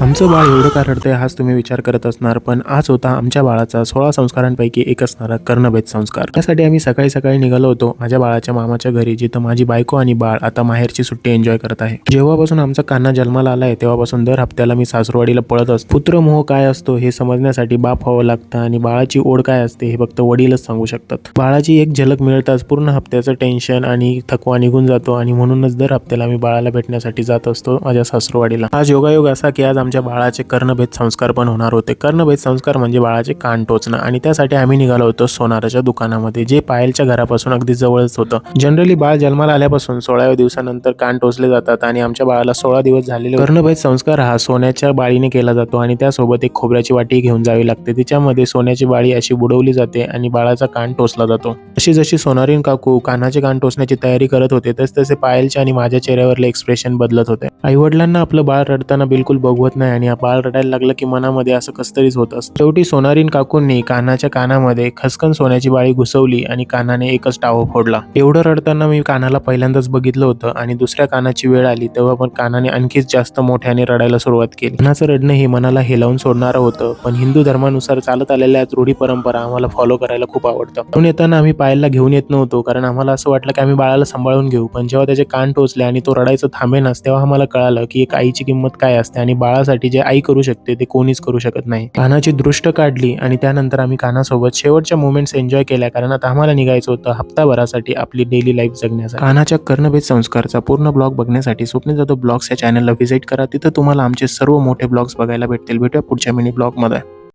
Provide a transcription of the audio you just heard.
आमचं बाळ एवढं का रडतंय हाच तुम्ही विचार करत असणार. पण आज होता आमच्या बाळाचा सोळा संस्कारांपैकी एक असणारा कर्णभेद संस्कार. त्यासाठी आम्ही सकाळी सकाळी निघालो होतो माझ्या बाळाच्या मामाच्या घरी जिथं माझी बायको आणि बाळ आता माहेरची सुट्टी एन्जॉय करत आहे. जेव्हापासून आमचा कान्हा जन्माला आलाय तेव्हापासून दर हप्त्याला मी सासरवाडीला पळत असतो. पुत्रमोह काय असतो हे समजण्यासाठी बाप व्हावं लागतं आणि बाळाची ओढ काय असते हे फक्त वडीलच सांगू शकतात. बाळाची एक झलक मिळताच पूर्ण हप्त्याचं टेन्शन आणि थकवा निघून जातो आणि म्हणूनच दर हप्त्याला मी बाळाला भेटण्यासाठी जात असतो माझ्या सासरवाडीला. आज योगायोग असा की आज आमच्या बाळाचे कर्णभेद संस्कार पण होणार होते. कर्णभेद संस्कार म्हणजे बाळाचे कान टोचणं आणि त्यासाठी आम्ही निघालो होतो सोनाराच्या दुकानामध्ये जे पायलच्या घरापासून अगदी जवळच होतं. जनरली बाळ जन्माला आल्यापासून सोळाव्या दिवसानंतर कान टोचले जातात आणि आमच्या बाळाला सोळा दिवस झालेले कर्णभेद संस्कार हा सोन्याच्या बाळीने केला जातो आणि त्यासोबत एक खोबऱ्याची वाटी घेऊन जावी लागते. तिच्यामध्ये सोन्याची बाळी अशी बुडवली जाते आणि बाळाचा कान टोचला जातो. अशी जशी सोनारीन काकू कानाचे कान टोचण्याची तयारी करत होते तस तसे पायलच्या आणि माझ्या चेहऱ्यावरले एक्सप्रेशन बदलत होते. आईवडिलांना आपलं बाळ रडताना बिलकुल बघवत नाही आणि बाळ रडायला लागलं की मनामध्ये असं कसतरीच होत असतं. शेवटी सोनारीन काकूंनी कानाच्या कानामध्ये खसकन सोन्याची बाळी घुसवली आणि कानाने एकच टाव फोडला. एवढं रडताना मी कानाला पहिल्यांदाच बघितलं होतं आणि दुसऱ्या कानाची वेळ आली तेव्हा पण कानाने आणखीच जास्त मोठ्याने रडायला सुरुवात केली. कानाचं रडणं हे मनाला हेलावून सोडणारं होतं पण हिंदू धर्मानुसार चालत आलेल्या रूढी परंपरा आम्हाला फॉलो करायला खूप आवडतं. म्हणून येताना आम्ही पायाला घेऊन येत नव्हतो कारण आम्हाला असं वाटलं की आम्ही बाळाला सांभाळून घेऊ पण जेव्हा त्याचे कान टोचले आणि तो रडायचं थांबेनाच तेव्हा आम्हाला कळालं की एक आईची किंमत काय असते आणि बाळा कानासाठी जे आई करू शकते ते कोणीच करू शकत नाही. कानाची दृष्ट काढली आणि त्यानंतर आम्ही कानासोबत शेवटच्या मोमेंट्स एन्जॉय केल्या कारण आता आम्हाला निघायचं होतं हप्ताभरासाठी आपली डेली लाईफ जगण्यासाठी. कानाच्या कर्णभेद संस्कारचा पूर्ण ब्लॉग बघण्यासाठी स्वप्न जाधव ब्लॉग्स या चॅनलला व्हिजिट करा. तिथं तुम्हाला आमचे सर्व मोठे ब्लॉग्स बघायला भेटतील. भेटूया पुढच्या मिनी ब्लॉगमध्ये